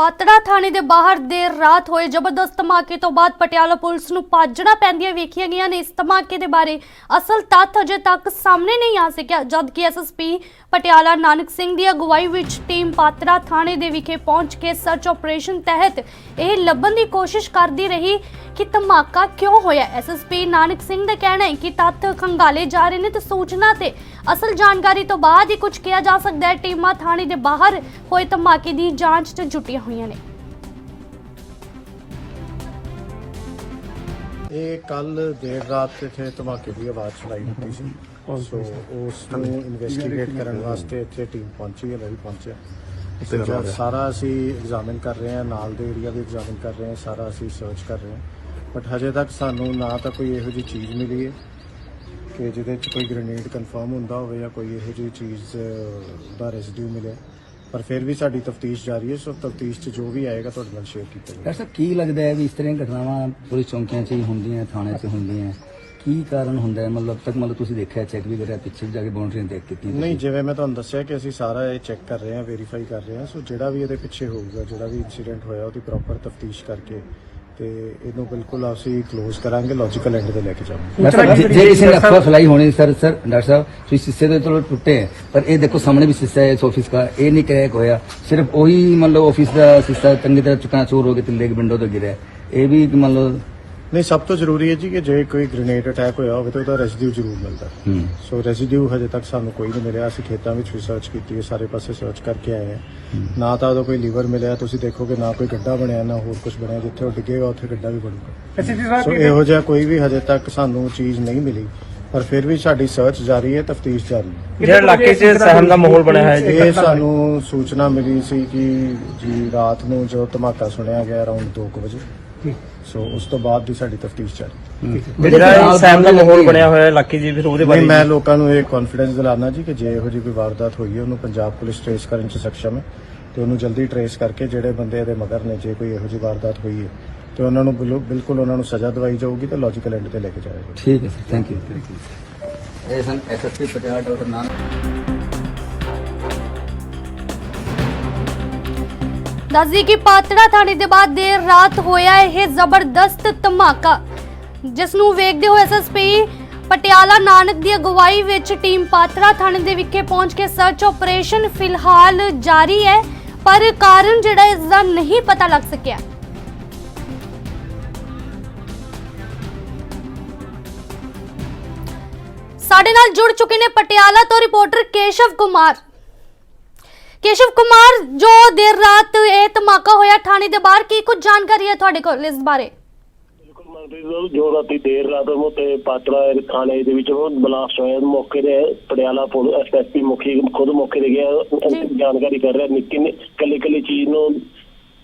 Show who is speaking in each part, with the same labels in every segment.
Speaker 1: ਪਾਤੜਾ ਥਾਣੇ ਦੇ ਬਾਹਰ ਦੇਰ ਰਾਤ ਹੋਏ ਜ਼ਬਰਦਸਤ ਧਮਾਕੇ ਤੋਂ ਬਾਅਦ ਪਟਿਆਲਾ ਪੁਲਿਸ ਨੂੰ ਪਾਜਣਾ ਪੈਂਦੀਆਂ ਵੇਖੀਆਂ ਗਈਆਂ ਨੇ ਇਸ ਧਮਾਕੇ ਦੇ ਬਾਰੇ ਅਸਲ ਤੱਥ ਅਜੇ ਤੱਕ ਸਾਹਮਣੇ ਨਹੀਂ ਆ ਸਕਿਆ ਕਿ ਐਸਐਸਪੀ ਪਟਿਆਲਾ ਨਾਨਕ ਸਿੰਘ ਦੀ ਅਗਵਾਈ ਵਿੱਚ ਟੀਮ ਪਾਤੜਾ ਥਾਣੇ ਦੇ ਵਿਖੇ ਪਹੁੰਚ ਕੇ ਸਰਚ ਆਪਰੇਸ਼ਨ ਤਹਿਤ ਇਹ ਲੱਭਣ ਦੀ ਕੋਸ਼ਿਸ਼ ਕਰਦੀ ਰਹੀ ਕਿ ਧਮਾਕਾ ਕਿਉਂ ਹੋਇਆ ਐਸਐਸਪੀ ਨਾਨਕ ਸਿੰਘ ਦਾ ਕਹਿਣਾ ਹੈ ਕਿ ਤੱਥ ਖੰਗਾਲੇ ਜਾ ਰਹੇ ਨੇ ਤੇ ਸੂਚਨਾ ਤੇ ਅਸਲ ਜਾਣਕਾਰੀ ਤੋਂ ਬਾਅਦ ਹੀ ਕੁਝ ਕਿਹਾ ਜਾ ਸਕਦਾ ਹੈ ਟੀਮਾਂ ਥਾਣੇ ਦੇ ਬਾਹਰ ਹੋਏ ਧਮਾਕੇ ਦੀ ਜਾਂਚ 'ਚ ਜੁਟੀਆਂ ਹੋਈਆਂ ਨੇ
Speaker 2: ਇਹ ਕੱਲ ਦੇਰ ਰਾਤ ਇੱਥੇ ਧਮਾਕੇ ਦੀ ਆਵਾਜ਼ ਸੁਣਾਈ ਦਿੱਤੀ ਸੀ ਸੋ ਉਸ ਨੂੰ ਇਨਵੈਸਟੀਗੇਟ ਕਰਨ ਵਾਸਤੇ ਇੱਥੇ ਟੀਮ ਪਹੁੰਚੀ ਹੈ ਮੈਂ ਵੀ ਪਹੁੰਚਿਆ ਸਾਰਾ ਅਸੀਂ ਐਗਜ਼ਾਮਿਨ ਕਰ ਰਹੇ ਹਾਂ ਨਾਲ ਦੇ ਏਰੀਆ ਵੀ ਐਗਜ਼ਾਮਿਨ ਕਰ ਰਹੇ ਹਾਂ ਸਾਰਾ ਅਸੀਂ ਸਰਚ ਕਰ ਰਹੇ ਹਾਂ ਬਟ ਹਜੇ ਤੱਕ ਸਾਨੂੰ ਨਾ ਤਾਂ ਕੋਈ ਇਹੋ ਜਿਹੀ ਚੀਜ਼ ਮਿਲੀ ਹੈ ਕਿ ਜਿਹਦੇ ਵਿੱਚ ਕੋਈ ਗ੍ਰੇਨੇਡ ਕਨਫਰਮ ਹੁੰਦਾ ਹੋਵੇ ਜਾਂ ਕੋਈ ਇਹੋ ਜਿਹੀ ਚੀਜ਼ ਦਾ ਰੈਸਿਡਿਊ ਮਿਲੇ ਪਰ ਫਿਰ ਵੀ ਸਾਡੀ ਤਫਤੀਸ਼ ਜਾਰੀ ਹੈ ਸੋ ਤਫਤੀਸ਼ 'ਚ ਜੋ ਵੀ ਆਏਗਾ ਤੁਹਾਡੇ ਨਾਲ ਸ਼ੇਅਰ ਕੀਤਾ
Speaker 3: ਜਾਵੇਗਾ ਸਰ ਕੀ ਲੱਗਦਾ ਹੈ ਵੀ ਇਸ ਤਰ੍ਹਾਂ ਘਟਨਾਵਾਂ ਪੁਲਿਸ ਚੌਂਕੀਆਂ 'ਚ ਹੀ ਹੁੰਦੀਆਂ ਥਾਣੇ 'ਚ ਹੁੰਦੀਆਂ ਕੀ ਕਾਰਨ ਹੁੰਦਾ ਹੈ ਮਤਲਬ ਤੱਕ ਮਤਲਬ ਤੁਸੀਂ ਦੇਖਿਆ ਚੈੱਕ ਵੀ ਕਰਿਆ ਪਿੱਛੇ ਜਾ ਕੇ ਬਾਉਂਡਰੀਆਂ ਦੇਖ ਕੀਤੀ ਨਹੀਂ ਜਿਵੇਂ ਮੈਂ ਤੁਹਾਨੂੰ ਦੱਸਿਆ
Speaker 2: ਕਿ ਅਸੀਂ ਸਾਰਾ ਇਹ ਚੈੱਕ ਕਰ ਰਹੇ ਹਾਂ ਵੈਰੀਫਾਈ ਕਰ ਰਹੇ ਹਾਂ ਸੋ ਜਿਹੜਾ ਵੀ ਇਹਦੇ ਪਿੱਛੇ ਹੋਊਗਾ ਜਿਹੜਾ ਵੀ ਇਨਸੀਡੈਂਟ ਹੋਇਆ ਉਹਦੀ ਪ੍ਰੋਪਰ ਤਫਤੀਸ਼ ਕਰਕੇ ਤੇ ਇਹਨੂੰ ਬਿਲਕੁਲ ਅਸੀਂ ক্লোਜ਼ ਕਰਾਂਗੇ ਲੌਜੀਕਲ ਐਂਡ ਤੇ ਲੈ ਕੇ
Speaker 3: ਜਾਵਾਂਗੇ ਜੇ ਇਸ ਨੇ ਅਫਵਾਹ ਫਲਾਈ ਹੋਣੀ ਸਰ ਸਰ ਡਾਕਟਰ ਸਾਹਿਬ ਤੁਸੀਂ ਸਿੱਸੇ ਦੇ ਤੋਂ ਟੁੱਟੇ ਪਰ ਇਹ ਦੇਖੋ ਸਾਹਮਣੇ ਵੀ ਸਿੱਸਾ ਹੈ ਇਸ ਆਫਿਸ ਦਾ ਇਹ ਨਹੀਂ ਕਰੈਕ ਹੋਇਆ ਸਿਰਫ ਉਹੀ ਮੰਨ ਲਓ ਆਫਿਸ ਦਾ ਸਿੱਸਾ ਚੰਗੀ ਤਰ੍ਹਾਂ ਚੁਕਾ ਚੋਰ ਹੋ ਗਿਆ ਤੇ ਲੇਗ ਵਿੰਡੋ ਤੋਂ ਗਿਰਿਆ ਇਹ ਵੀ ਮੰਨ ਲਓ
Speaker 2: ਨਹੀਂ ਸਭ ਤੋਂ ਜ਼ਰੂਰੀ ਹੈ ਜੀ ਕਿ ਜੇ ਕੋਈ ਗ੍ਰੇਨੇਡ ਅਟੈਕ ਹੋਇਆ ਹੋਵੇ ਤਾਂ ਉਹਦਾ ਰੈਸਿਡਿਊ ਜ਼ਰੂਰ ਮਿਲਦਾ ਸੋ ਰੈਸਿਡਿਊ ਹਜੇ ਤੱਕ ਸਾਨੂੰ ਕੋਈ ਨਹੀਂ ਮਿਲਿਆ ਅਸੀਂ ਖੇਤਾਂ ਵਿੱਚ ਰਿਸਰਚ ਕੀਤੀ ਹੈ ਸਾਰੇ ਪਾਸੇ ਸਰਚ ਕਰਕੇ ਆਏ ਹਾਂ ਨਾ ਤਾਂ ਉਹਦਾ ਕੋਈ ਲੀਵਰ ਮਿਲਿਆ ਤੁਸੀਂ ਦੇਖੋਗੇ ਨਾ ਕੋਈ ਗੱਡਾ ਬਣਿਆ ਨਾ ਹੋਰ ਕੁਝ ਬਣਿਆ ਜਿੱਥੇ ਉਹ ਡਿੱਗੇਗਾ ਉੱਥੇ ਗੱਡਾ ਵੀ ਬਣੂਗਾ ਸੋ ਇਹੋ ਜਿਹਾ ਕੋਈ ਵੀ ਹਜੇ ਤੱਕ ਸਾਨੂੰ ਚੀਜ਼ ਨਹੀਂ ਮਿਲੀ ਪਰ ਫਿਰ ਵੀ ਸਾਡੀ ਸਰਚ ਜਾਰੀ ਹੈ ਤਫਤੀਸ਼ ਜਾਰੀ ਹੈ ਜਿਹੜਾ ਇਲਾਕੇ 'ਚ ਸਹਿਮ ਦਾ ਮਾਹੌਲ ਬਣਿਆ ਹੈ ਜੀ ਇਹ ਸਾਨੂੰ ਸੂਚਨਾ ਮਿਲੀ ਸੀ ਕਿ ਜੀ ਰਾਤ ਨੂੰ ਜੋ ਧਮਾਕਾ ਸੁਣਿਆ ਗਿਆ ਅਰਾਊਂਡ 2:00 ਵਜੇ ਸੋ ਉਸ ਤੋਂ ਬਾਅਦ ਵੀ ਸਾਡੀ ਤਫਤੀਸ਼ ਚੱਲ ਜਿਹੜਾ ਇਹ ਸਹਿਮ ਦਾ ਮਾਹੌਲ ਬਣਿਆ ਹੋਇਆ ਇਲਾਕੇ 'ਚ ਫਿਰ ਉਹਦੇ ਬਾਰੇ ਨਹੀਂ ਮੈਂ ਲੋਕਾਂ ਨੂੰ ਇਹ ਕੌਨਫੀਡੈਂਸ ਦਿਲਾਉਣਾ ਜੀ ਕਿ ਜੇ ਇਹੋ ਜਿਹੀ ਕੋਈ ਵਾਰਦਾਤ ਹੋਈ ਹੈ ਉਹਨੂੰ ਪੰਜਾਬ ਪੁਲਿਸ ਟ੍ਰੇਸ ਕਰਨ 'ਚ ਸਕਸ਼ਮ ਹੈ ਤੇ ਉਹਨੂੰ ਜਲਦੀ ਟਰੇਸ ਕਰਕੇ ਜਿਹੜੇ ਬੰਦੇ ਦੇ ਮਗਰ ਨੇ ਜੇ ਕੋਈ ਇਹੋ ਜਿਹੀ ਵਾਰਦਾਤ ਹੋਈ ਹੈ ਤੇ ਉਹਨਾਂ ਨੂੰ ਬਿਲਕੁਲ ਉਹਨਾਂ ਨੂੰ ਸਜ਼ਾ ਦਵਾਈ ਜਾਊਗੀ ਤੇ ਲੌਜੀਕਲ ਐਂਡ ਤੇ ਲੈ ਕੇ ਜਾਇਆ ਜਾਊਗਾ ਠੀਕ ਹੈ ਸਰ ਥੈਂਕ ਯੂ ਇਹ ਸਨ ਐਸਐਸਪੀ ਪਟਿਆਲਾ ਡਾਕਟਰ ਨਾਨਕ
Speaker 1: ਦੱਸਦੀ ਕਿ ਪਾਤੜਾ ਥਾਣੇ ਦੇ ਬਾਅਦ ਦੇਰ ਰਾਤ ਹੋਇਆ ਇਹ ਜ਼ਬਰਦਸਤ ਧਮਾਕਾ ਜਿਸ ਨੂੰ ਵੇਖਦੇ ਹੋਏ ਐਸਐਸਪੀ ਪਟਿਆਲਾ ਨਾਨਕ ਦੀ ਅਗਵਾਈ ਵਿੱਚ ਟੀਮ ਪਾਤੜਾ ਥਾਣੇ ਦੇ ਵਿਖੇ ਪਹੁੰਚ ਕੇ ਸਰਚ ਆਪਰੇਸ਼ਨ ਫਿਲਹਾਲ ਜਾਰੀ ਹੈ ਪਰ ਕਾਰਨ ਜਿਹੜਾ ਇਸ ਦਾ ਨਹੀਂ ਪਤਾ ਲੱਗ ਸਕਿਆ ਸਾਡੇ ਨਾਲ ਜੁੜ ਚੁੱਕੇ ਨੇ ਪਟਿਆਲਾ ਤੋਂ ਰਿਪੋਰਟਰ ਕੇਸ਼ਵ ਕੁਮਾਰ ਕੇਸ਼ਵ ਕੁਮਾਰ ਜੋ ਦੇਰ ਰਾਤ ਇਹ ਧਮਾਕਾ ਹੋਇਆ ਥਾਣੇ ਦੇ ਬਾਹਰ ਕੀ ਕੁਝ ਜਾਣਕਾਰੀ ਹੈ ਤੁਹਾਡੇ ਕੋਲ ਇਸ ਬਾਰੇ
Speaker 4: ਜੋ ਰਾਤੀ ਦੇਰ ਰਾਤ ਉਹ ਤੇ ਪਾਤਰਾ ਖਾਣੇ ਦੇ ਵਿੱਚ ਉਹ ਬਲਾਸਟ ਹੋਇਆ ਮੌਕੇ ਤੇ ਪਟਿਆਲਾ ਪੁਲਿਸ ਐਸਐਸਪੀ ਮੁਖੀ ਖੁਦ ਮੌਕੇ ਤੇ ਗਿਆ ਜਾਣਕਾਰੀ ਕਰ ਰਿਹਾ ਨਿੱਕੀ ਕੱਲੀ ਕੱਲੀ ਚੀਜ਼ ਨੂੰ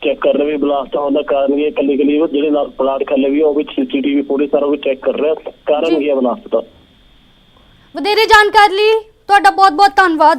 Speaker 4: ਚੈੱਕ ਕਰ ਰਿਹਾ ਵੀ ਬਲਾਸਟ ਹੋਣ ਦਾ ਕਾਰਨ ਇਹ ਕੱਲੀ ਕੱਲੀ ਜਿਹੜੇ ਨਾਲ ਪਲਾਟ ਖੱਲੇ ਵੀ ਉਹ ਵਿੱਚ ਸੀਸੀਟੀਵੀ ਪੂਰੀ ਸਾਰਾ ਉਹ ਚੈੱਕ ਕਰ ਰਿਹਾ ਕਾਰਨ ਕੀ ਹੈ ਬਲਾਸਟ ਦਾ
Speaker 1: ਵਧੇਰੇ ਜਾਣਕਾਰੀ ਲਈ ਤੁਹਾਡਾ ਬਹੁਤ ਬਹੁਤ ਧੰਨਵਾਦ